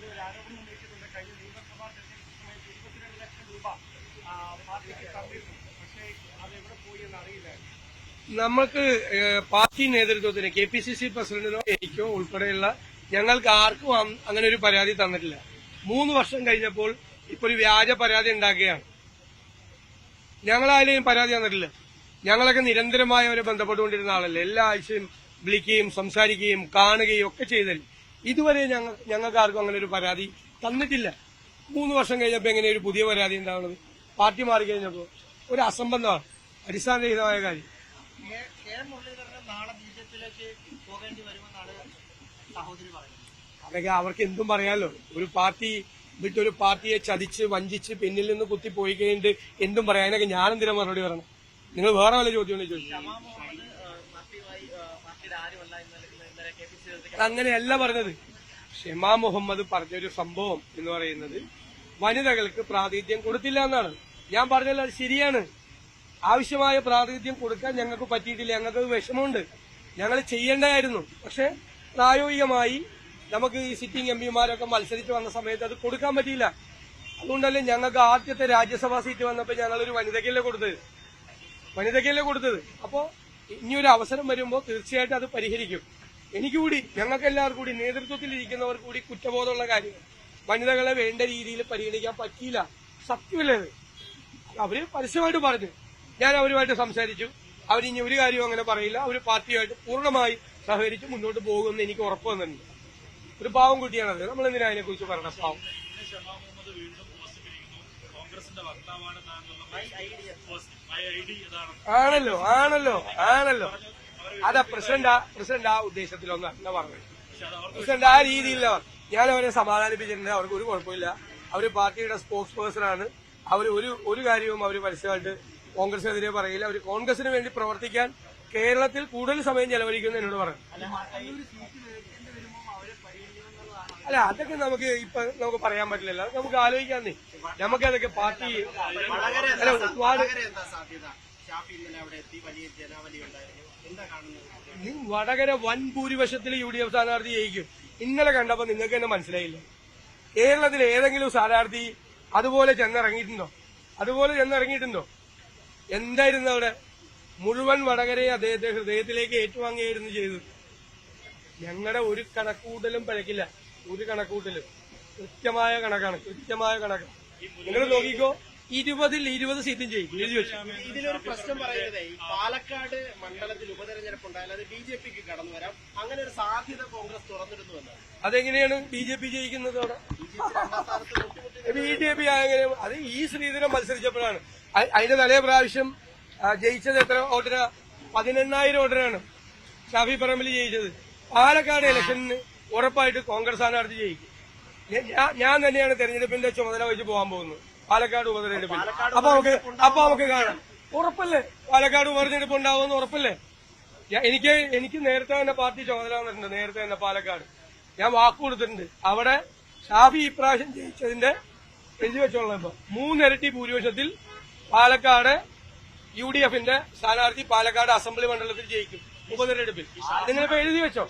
അവിടെ ലക്ഷം രൂപ പാർട്ടിക്ക് പക്ഷേ പോയി എന്ന് നമുക്ക് പാർട്ടി നേതൃത്വത്തിന് കെ പി സി സി പ്രസിഡന്റിനോ എനിക്കോ ഉൾപ്പെടെയുള്ള ഞങ്ങൾക്ക് ആർക്കും അങ്ങനെ ഒരു പരാതി തന്നിട്ടില്ല. മൂന്ന് വർഷം കഴിഞ്ഞപ്പോൾ ഇപ്പൊ ഒരു വ്യാജ പരാതി ഉണ്ടാക്കുകയാണ്. ഞങ്ങളായാലും പരാതി തന്നിട്ടില്ല. ഞങ്ങളൊക്കെ നിരന്തരമായി അവരെ ബന്ധപ്പെട്ടുകൊണ്ടിരുന്ന ആളല്ലേ. എല്ലാ ആഴ്ചയും വിളിക്കുകയും സംസാരിക്കുകയും കാണുകയും ഒക്കെ ചെയ്തല്ലേ. ഇതുവരെ ഞങ്ങൾ ഞങ്ങൾക്ക് ആർക്കും അങ്ങനെ ഒരു പരാതി തന്നിട്ടില്ല. മൂന്ന് വർഷം കഴിഞ്ഞപ്പോൾ എങ്ങനെ ഒരു പുതിയ പരാതി ഉണ്ടാവുന്നത്? പാർട്ടി മാറി കഴിഞ്ഞപ്പോൾ ഒരു അസംബന്ധമാണ്. അടിസ്ഥാനരഹിതമായ കാര്യം. അതൊക്കെ അവർക്ക് എന്തും പറയാലോ. ഒരു പാർട്ടി വിട്ടൊരു പാർട്ടിയെ ചതിച്ച് വഞ്ചിച്ച് പിന്നിൽ നിന്ന് കുത്തി പോയി കഴിഞ്ഞിട്ട് എന്തും പറയാം അതിനൊക്കെ ഞാനെന്തിനാ മറുപടി പറയണം നിങ്ങൾ വേറെ വല്ല ചോദ്യം ചോദിച്ചു? അങ്ങനെയല്ല പറഞ്ഞത്. ഷെമാ മുഹമ്മദ് പറഞ്ഞൊരു സംഭവം എന്ന് പറയുന്നത് വനിതകൾക്ക് പ്രാതിനിധ്യം കൊടുത്തില്ല എന്നാണ്. ഞാൻ പറഞ്ഞല്ലോ അത് ശരിയാണ്. ആവശ്യമായ പ്രാതിനിധ്യം കൊടുക്കാൻ ഞങ്ങൾക്ക് പറ്റിയിട്ടില്ല. ഞങ്ങൾക്ക് വിഷമമുണ്ട്. ഞങ്ങൾ ചെയ്യേണ്ടതായിരുന്നു. പക്ഷെ പ്രായോഗികമായി നമുക്ക് ഈ സിറ്റിംഗ് എം പിമാരൊക്കെ മത്സരിച്ച് വന്ന സമയത്ത് അത് കൊടുക്കാൻ പറ്റിയില്ല. അതുകൊണ്ടല്ലേ ഞങ്ങൾക്ക് ആദ്യത്തെ രാജ്യസഭാ സീറ്റ് വന്നപ്പോൾ ഞങ്ങളൊരു വനിതയ്ക്കല്ലേ കൊടുത്തത്? വനിതയ്ക്കല്ലേ കൊടുത്തത്? അപ്പോൾ ഇനിയൊരു അവസരം വരുമ്പോൾ തീർച്ചയായിട്ടും അത് പരിഹരിക്കും. എനിക്ക് കൂടി ഞങ്ങൾക്ക് എല്ലാവർക്കും കൂടി നേതൃത്വത്തിൽ ഇരിക്കുന്നവർ കൂടി കുറ്റബോധമുള്ള കാര്യങ്ങൾ. വനിതകളെ വേണ്ട രീതിയിൽ പരിഗണിക്കാൻ പറ്റിയില്ല. സത്യമല്ലേ അത് അവർ പരസ്യമായിട്ട് പറഞ്ഞു. ഞാൻ അവരുമായിട്ട് സംസാരിച്ചു. അവരിനി ഒരു കാര്യവും അങ്ങനെ പറയില്ല. അവർ പാർട്ടിയുമായിട്ട് പൂർണമായി സഹകരിച്ച് മുന്നോട്ട് പോകുമെന്ന് എനിക്ക് ഉറപ്പ് വന്നിട്ടുണ്ട്. ഒരു പാവം കുട്ടിയാണത് നമ്മൾ എന്തിനാ അതിനെ കുറിച്ച് പറയണം പാവം ആണല്ലോ ആണല്ലോ ആണല്ലോ. അതാ പ്രസിഡന്റ് പ്രസിഡന്റ് ആ ഉദ്ദേശത്തിലൊന്നും അല്ല പറഞ്ഞത് പ്രസിഡന്റ് ആ രീതിയില്ല. ഞാൻ അവരെ സമാധാനിപ്പിച്ചിട്ടുണ്ട്. അവർക്ക് ഒരു കുഴപ്പമില്ല. അവർ പാർട്ടിയുടെ സ്പോക്സ് പേഴ്സൺ ആണ്. അവർ ഒരു ഒരു കാര്യവും അവർ പരസ്യമായിട്ട് കോൺഗ്രസിനെതിരെ പറയില്ല. അവർ കോൺഗ്രസിന് വേണ്ടി പ്രവർത്തിക്കാൻ കേരളത്തിൽ കൂടുതൽ സമയം ചെലവഴിക്കുന്നു എന്നോട് പറഞ്ഞു അല്ല അതൊക്കെ നമുക്ക് ഇപ്പൊ നമുക്ക് പറയാൻ പറ്റില്ലല്ലോ. നമുക്ക് ആലോചിക്കാന്നേ നമുക്ക് അതൊക്കെ പാർട്ടി അല്ല ഒരുപാട് വടകര വൻ ഭൂരിപക്ഷത്തിൽ യു ഡി എഫ് സ്ഥാനാർത്ഥി ജയിക്കും. ഇന്നലെ കണ്ടപ്പോ നിങ്ങൾക്ക് തന്നെ മനസ്സിലായില്ല? കേരളത്തിൽ ഏതെങ്കിലും സ്ഥാനാർത്ഥി അതുപോലെ ചെന്നിറങ്ങിയിട്ടുണ്ടോ? അതുപോലെ ചെന്നിറങ്ങിയിട്ടുണ്ടോ? എന്തായിരുന്നു അവിടെ? മുഴുവൻ വടകരയെ അദ്ദേഹത്തെ ഹൃദയത്തിലേക്ക് ഏറ്റുവാങ്ങിയായിരുന്നു ചെയ്തത്. ഞങ്ങളുടെ ഒരു കണക്കൂട്ടലും പഴക്കില്ല. ഒരു കണക്കൂട്ടലും. കൃത്യമായ കണക്കാണ്. കൃത്യമായ കണക്കാണ് നിങ്ങൾ നോക്കിക്കോ. ഇരുപതിൽ ഇരുപത് സീറ്റും ജയിക്കും. എഴുതി വെച്ചു. ഇതിലൊരു പ്രശ്നം പറയുന്നത് ഈ പാലക്കാട് മണ്ഡലത്തിൽ ഉപതെരഞ്ഞെടുപ്പ് ഉണ്ടായാൽ അത് ബി ജെ പിക്ക് കടന്നു വരാം. അങ്ങനെ ഒരു സാധ്യത കോൺഗ്രസ് തുറന്നിരുന്നു എന്നാണ് അതെങ്ങനെയാണ് ബി ജെ പി ജയിക്കുന്നത് അവിടെ? ബി ജെ പി അങ്ങനെ അത് ഈ ശ്രീധരൻ മത്സരിച്ചപ്പോഴാണ്. അതിന്റെ തലേ പ്രാവശ്യം ജയിച്ചത് എത്ര വോട്ടിനാ? പതിനെണ്ണായിരം വോട്ടിനാണ് ഷാഫി പറമ്പിൽ ജയിച്ചത്. പാലക്കാട് ഇലക്ഷനിന് ഉറപ്പായിട്ട് കോൺഗ്രസ് സ്ഥാനാർത്ഥി ജയിക്കും. ഞാൻ തന്നെയാണ് തെരഞ്ഞെടുപ്പിന്റെ ചുമതല വഹിച്ച് പോകാൻ പോകുന്നത്. പാലക്കാട് ഉപതെരഞ്ഞെടുപ്പിൽ. അപ്പൊ നമുക്ക് അപ്പൊ നമുക്ക് കാണാം. ഉറപ്പല്ലേ? പാലക്കാട് ഉപതെരഞ്ഞെടുപ്പ് ഉണ്ടാവുമെന്ന് ഉറപ്പല്ലേ? എനിക്ക് എനിക്ക് നേരത്തെ തന്നെ പാർട്ടി ചുമതല വന്നിട്ടുണ്ട് നേരത്തെ തന്നെ പാലക്കാട്. ഞാൻ വാക്ക് കൊടുത്തിട്ടുണ്ട്. അവിടെ ഷാഫി ഇപ്രാവശ്യം ജയിച്ചതിന്റെ എഴുതി വെച്ചോളാം ഇപ്പൊ. മൂന്നിരട്ടി ഭൂരിപക്ഷത്തിൽ പാലക്കാട് യു ഡി എഫിന്റെ സ്ഥാനാർത്ഥി പാലക്കാട് അസംബ്ലി മണ്ഡലത്തിൽ ജയിക്കും ഉപതെരഞ്ഞെടുപ്പിൽ. നിങ്ങളിപ്പോ എഴുതി വെച്ചോ?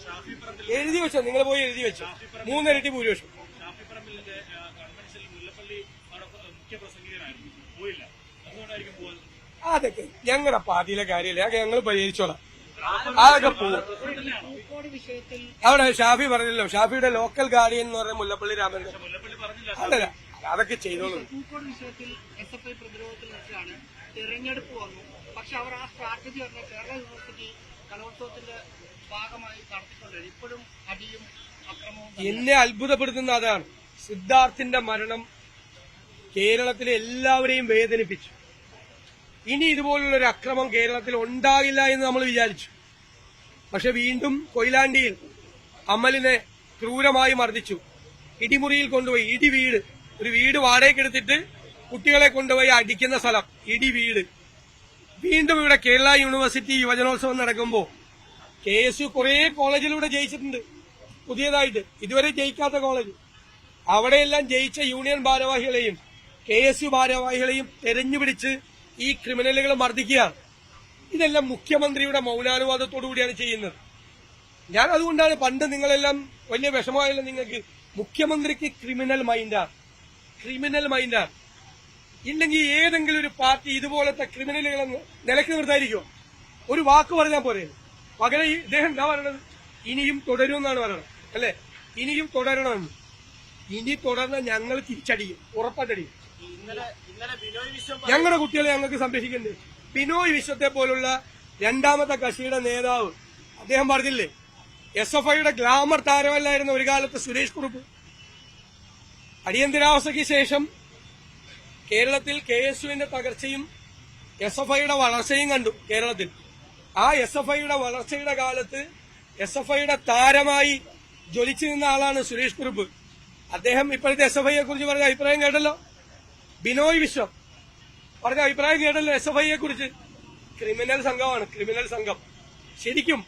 എഴുതി വെച്ചോ? നിങ്ങൾ പോയി എഴുതി വെച്ചോ. മൂന്നിരട്ടി ഭൂരിപക്ഷം. കൺവെൻഷനിൽ മുല്ലപ്പള്ളി മുഖ്യ പ്രസംഗികനായിരുന്നു. പോയില്ല. അതുകൊണ്ടായിരിക്കും പോകുന്നത് അതൊക്കെ ഞങ്ങളുടെ പാർട്ടിയിലെ കാര്യമില്ല? അതൊക്കെ ഞങ്ങൾ പരിഹരിച്ചോളാം. അതൊക്കെ പോകും അവിടെ ഷാഫി പറഞ്ഞല്ലോ ഷാഫിയുടെ ലോക്കൽ ഗാർഡിയൻ എന്ന് പറഞ്ഞ മുല്ലപ്പള്ളി രാമൻ. മുല്ലപ്പള്ളി പറഞ്ഞില്ല. അല്ലല്ല അതൊക്കെ ചെയ്തോളൂ. വിഷയത്തിൽ എസ് എഫ് ഐ പ്രതിരോധത്തിൽ വെച്ചാണ് തെരഞ്ഞെടുപ്പ് വന്നു. പക്ഷെ അവർ ആ സ്ട്രാറ്റജി പറഞ്ഞ കേരള യൂണിവേഴ്സിറ്റി കലോത്സവത്തിന്റെ ഭാഗമായി ഇപ്പോഴും അടിയും അക്രമവും എന്നെ അത്ഭുതപ്പെടുത്തുന്ന അതാണ്. സിദ്ധാർത്ഥിന്റെ മരണം കേരളത്തിലെ എല്ലാവരെയും വേദനിപ്പിച്ചു. ഇനി ഇതുപോലുള്ളൊരു അക്രമം കേരളത്തിൽ ഉണ്ടാകില്ല എന്ന് നമ്മൾ വിചാരിച്ചു. പക്ഷെ വീണ്ടും കൊയിലാണ്ടിയിൽ അമലിനെ ക്രൂരമായി മർദ്ദിച്ചു. ഇടിമുറിയിൽ കൊണ്ടുപോയി. ഇടി വീട്. ഒരു വീട് വാടകയ്ക്കെടുത്തിട്ട് കുട്ടികളെ കൊണ്ടുപോയി അടിക്കുന്ന സ്ഥലം. ഇടി വീട്. വീണ്ടും ഇവിടെ കേരള യൂണിവേഴ്സിറ്റി യുവജനോത്സവം നടക്കുമ്പോൾ കെ എസ് യു കുറെ കോളേജിലൂടെ ജയിച്ചിട്ടുണ്ട്. പുതിയതായിട്ട്. ഇതുവരെ ജയിക്കാത്ത കോളേജ്. അവിടെയെല്ലാം ജയിച്ച യൂണിയൻ ഭാരവാഹികളെയും കെ എസ് യു ഭാരവാഹികളെയും തെരഞ്ഞുപിടിച്ച് ഈ ക്രിമിനലുകൾ മർദ്ദിക്കുകയാണ്. ഇതെല്ലാം മുഖ്യമന്ത്രിയുടെ മൗനാനുവാദത്തോടു കൂടിയാണ് ചെയ്യുന്നത്. ഞാൻ അതുകൊണ്ടാണ് പണ്ട് നിങ്ങളെല്ലാം വലിയ വിഷമമായല്ലോ നിങ്ങൾക്ക്. മുഖ്യമന്ത്രിക്ക് ക്രിമിനൽ മൈൻഡാണ് ക്രിമിനൽ മൈൻഡാണ് ഇല്ലെങ്കിൽ ഏതെങ്കിലും ഒരു പാർട്ടി ഇതുപോലത്തെ ക്രിമിനലുകളെ നിലയ്ക്ക് നിർത്തായിരിക്കും ഒരു വാക്ക് പറഞ്ഞാൽ പോരെ. പകരം ഇദ്ദേഹം എന്താ പറയണത്? ഇനിയും തുടരുമെന്നാണ് പറയണത്. അല്ലെ? ഇനിയും തുടരണമെന്ന്. ഇനി തുടർന്ന് ഞങ്ങൾ തിരിച്ചടിയും ഉറപ്പടിയും ഞങ്ങളുടെ കുട്ടികളെ ഞങ്ങൾക്ക് സംരക്ഷിക്കുന്നുണ്ട്. ബിനോയ് വിശ്വത്തെ പോലുള്ള രണ്ടാമത്തെ കക്ഷിയുടെ നേതാവ് അദ്ദേഹം പറഞ്ഞില്ലേ എസ് എഫ് ഐയുടെ ഗ്ലാമർ താരമല്ലായിരുന്നു ഒരു കാലത്ത് സുരേഷ് കുറുപ്പ്. അടിയന്തരാവസ്ഥയ്ക്ക് ശേഷം കേരളത്തിൽ കെ എസ് യുവിന്റെ തകർച്ചയും എസ് എഫ് ഐയുടെ വളർച്ചയും കണ്ടു കേരളത്തിൽ. ആ എസ് എഫ് ഐയുടെ വളർച്ചയുടെ കാലത്ത് എസ് എഫ് ഐയുടെ താരമായി ജ്വലിച്ചു നിന്ന ആളാണ് സുരേഷ് കുറുപ്പ്. അദ്ദേഹം ഇപ്പോഴത്തെ എസ് എഫ് ഐയെ കുറിച്ച് പറഞ്ഞ അഭിപ്രായം കേട്ടല്ലോ? ബിനോയ് വിശ്വം പറഞ്ഞ അഭിപ്രായം കേട്ടല്ലോ എസ് എഫ് ഐയെ കുറിച്ച്. ക്രിമിനൽ സംഘമാണ് ക്രിമിനൽ സംഘം. ശരിക്കും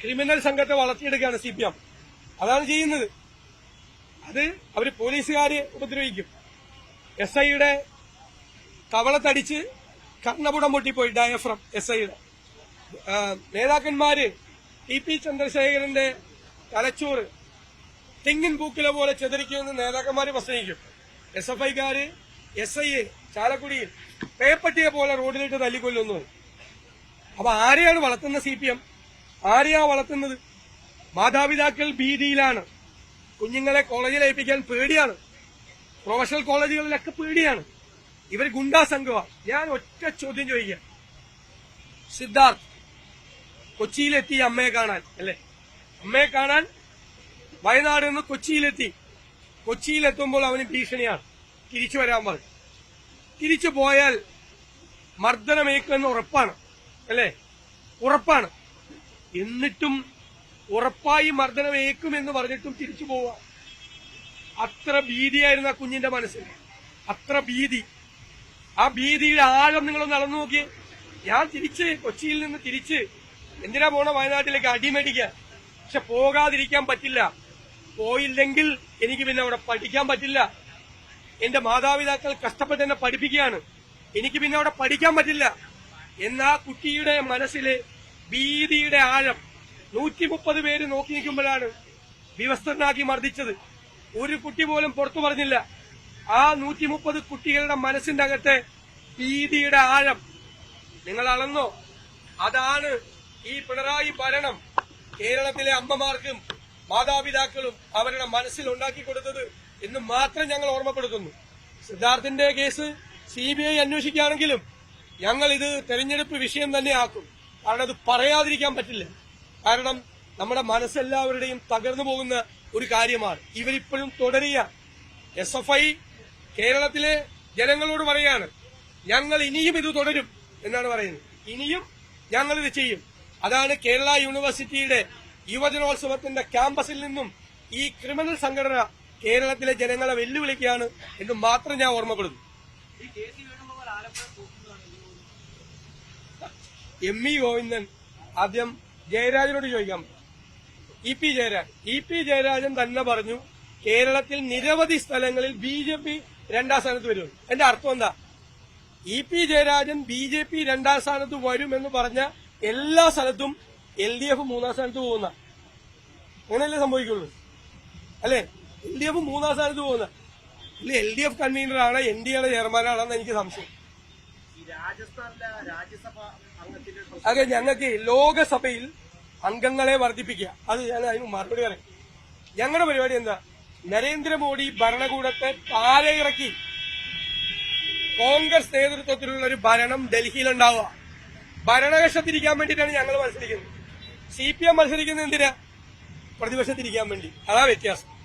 ക്രിമിനൽ സംഘത്തെ വളർത്തിയെടുക്കുകയാണ് സി പി എം. അതാണ് ചെയ്യുന്നത്. അത് അവർ പോലീസുകാരെ ഉപദ്രവിക്കും. എസ് ഐയുടെ തവളത്തടിച്ച് കർണപുടം പൊട്ടിപ്പോയി ഡയഫ്രം എസ് ഐയുടെ നേതാക്കന്മാര് ടി പി ചന്ദ്രശേഖരന്റെ തലച്ചോറ് തെങ്ങിൻ പൂക്കിലെ പോലെ ചെതറിക്കുമെന്ന് നേതാക്കന്മാര് പ്രസംഗിക്കും. എസ് എഫ് ഐക്കാര് എസ് ഐ ചാലക്കുടിയിൽ പേപ്പട്ടിയെ പോലെ റോഡിലിട്ട് തല്ലിക്കൊല്ലുന്നു. അപ്പൊ ആരെയാണ് വളർത്തുന്ന സി പി എം? ആരെയാ വളർത്തുന്നത്? മാതാപിതാക്കൾ ഭീതിയിലാണ്. കുഞ്ഞുങ്ങളെ കോളേജിൽ ഏൽപ്പിക്കാൻ പേടിയാണ്. പ്രൊഫഷണൽ കോളേജുകളിലൊക്കെ പേടിയാണ്. ഇവർ ഗുണ്ടാ സംഘമാണ് ഞാൻ ഒറ്റ ചോദ്യം ചോദിക്കാം. സിദ്ധാർത്ഥ് കൊച്ചിയിലെത്തി അമ്മയെ കാണാൻ അല്ലെ? അമ്മയെ കാണാൻ വയനാട് നിന്ന് കൊച്ചിയിലെത്തി. കൊച്ചിയിലെത്തുമ്പോൾ അവന് ഭീഷണിയാണ്. തിരിച്ചു വരാൻ പറഞ്ഞു. തിരിച്ചു പോയാൽ മർദ്ദനമേക്കുമെന്ന് ഉറപ്പാണ്. അല്ലേ? ഉറപ്പാണ്. എന്നിട്ടും ഉറപ്പായി മർദ്ദനമേക്കുമെന്ന് പറഞ്ഞിട്ടും തിരിച്ചു പോവുക. അത്ര ഭീതിയായിരുന്നു ആ കുഞ്ഞിന്റെ മനസ്സിൽ. അത്ര ഭീതി. ആ ഭീതിയുടെ ആഴം നിങ്ങൾ നടന്നു നോക്കിയേ. ഞാൻ തിരിച്ച് കൊച്ചിയിൽ നിന്ന് തിരിച്ച് എന്തിനാ പോണ? വയനാട്ടിലേക്ക് അടിമേടിക്കാൻ. പക്ഷെ പോകാതിരിക്കാൻ പറ്റില്ല. പോയില്ലെങ്കിൽ എനിക്ക് പിന്നെ അവിടെ പഠിക്കാൻ പറ്റില്ല. എന്റെ മാതാപിതാക്കൾ കഷ്ടപ്പെട്ട് എന്നെ പഠിപ്പിക്കുകയാണ്. എനിക്ക് പിന്നെ അവിടെ പഠിക്കാൻ പറ്റില്ല. എന്നാ കുട്ടിയുടെ മനസ്സിലെ ഭീതിയുടെ ആഴം നൂറ്റി മുപ്പത് പേര് നോക്കി നിൽക്കുമ്പോഴാണ് വിവസ്ത്രനാക്കി മർദ്ദിച്ചത്. ഒരു കുട്ടി പോലും പുറത്തു പറഞ്ഞില്ല. ആ നൂറ്റി മുപ്പത് കുട്ടികളുടെ മനസ്സിന്റെ അകത്തെ ഭീതിയുടെ ആഴം നിങ്ങൾ അളന്നോ? അതാണ് ഈ പിണറായി ഭരണം കേരളത്തിലെ അമ്മമാർക്കും മാതാപിതാക്കളും അവരുടെ മനസ്സിൽ ഉണ്ടാക്കി കൊടുത്തത് എന്ന് മാത്രം ഞങ്ങൾ ഓർമ്മപ്പെടുത്തുന്നു. സിദ്ധാർത്ഥിന്റെ കേസ് സി ബി ഐ അന്വേഷിക്കുകയാണെങ്കിലും ഞങ്ങൾ ഇത് തെരഞ്ഞെടുപ്പ് വിഷയം തന്നെ ആക്കും. കാരണം അത് പറയാതിരിക്കാൻ പറ്റില്ല. കാരണം നമ്മുടെ മനസ്സെല്ലാവരുടെയും തകർന്നു പോകുന്ന ഒരു കാര്യമാണ്. ഇവരിപ്പോഴും തുടരുക എസ് എഫ് ഐ കേരളത്തിലെ ജനങ്ങളോട് പറയാണ് ഞങ്ങൾ ഇനിയും ഇത് തുടരും എന്നാണ് പറയുന്നത്. ഇനിയും ഞങ്ങൾ ഇത് ചെയ്യും. അതാണ് കേരള യൂണിവേഴ്സിറ്റിയുടെ യുവജനോത്സവത്തിന്റെ ക്യാമ്പസിൽ നിന്നും ഈ ക്രിമിനൽ സംഘടന കേരളത്തിലെ ജനങ്ങളെ വെല്ലുവിളിക്കുകയാണ് എന്ന് മാത്രം ഞാൻ ഓർമ്മപ്പെടുന്നു. എം ഇ ഗോവിന്ദൻ ആദ്യം ജയരാജനോട് ചോദിക്കാം. E P Jayarajan. E P Jayarajan തന്നെ പറഞ്ഞു കേരളത്തിൽ നിരവധി സ്ഥലങ്ങളിൽ ബി ജെ പി രണ്ടാം സ്ഥാനത്ത് വരും എന്റെ അർത്ഥം എന്താ? E P Jayarajan B J P രണ്ടാം സ്ഥാനത്ത് വരുമെന്ന് പറഞ്ഞ എല്ലാ സ്ഥലത്തും എൽ ഡി എഫ് മൂന്നാം സ്ഥാനത്ത് പോകുന്ന. അങ്ങനെയല്ലേ സംഭവിക്കുള്ളൂ. അല്ലേ? എൽ ഡി എഫ് മൂന്നാം സ്ഥാനത്ത് പോകുന്ന. ഇല്ല എൽ ഡി എഫ് കൺവീനറാണ് എൻ ഡി എയുടെ ചെയർമാനാണെന്ന് എനിക്ക് സംശയം അതെ ഞങ്ങൾക്ക് ലോകസഭയിൽ അംഗങ്ങളെ വർദ്ധിപ്പിക്കുക. അത് ഞാൻ അതിന് മറുപടി പറയും. ഞങ്ങളുടെ പരിപാടി എന്താ? നരേന്ദ്രമോദി ഭരണകൂടത്തെ താഴെ ഇറക്കി. കോൺഗ്രസ് നേതൃത്വത്തിലുള്ള ഒരു ഭരണം ഡൽഹിയിൽ ഉണ്ടാവുക ഭരണകക്ഷത്തിരിക്കാൻ വേണ്ടിയിട്ടാണ് ഞങ്ങൾ മത്സരിക്കുന്നത്. സി പി എം മത്സരിക്കുന്നത് എന്തിനാ? പ്രതിപക്ഷത്തിരിക്കാൻ വേണ്ടി. അതാ വ്യത്യാസം.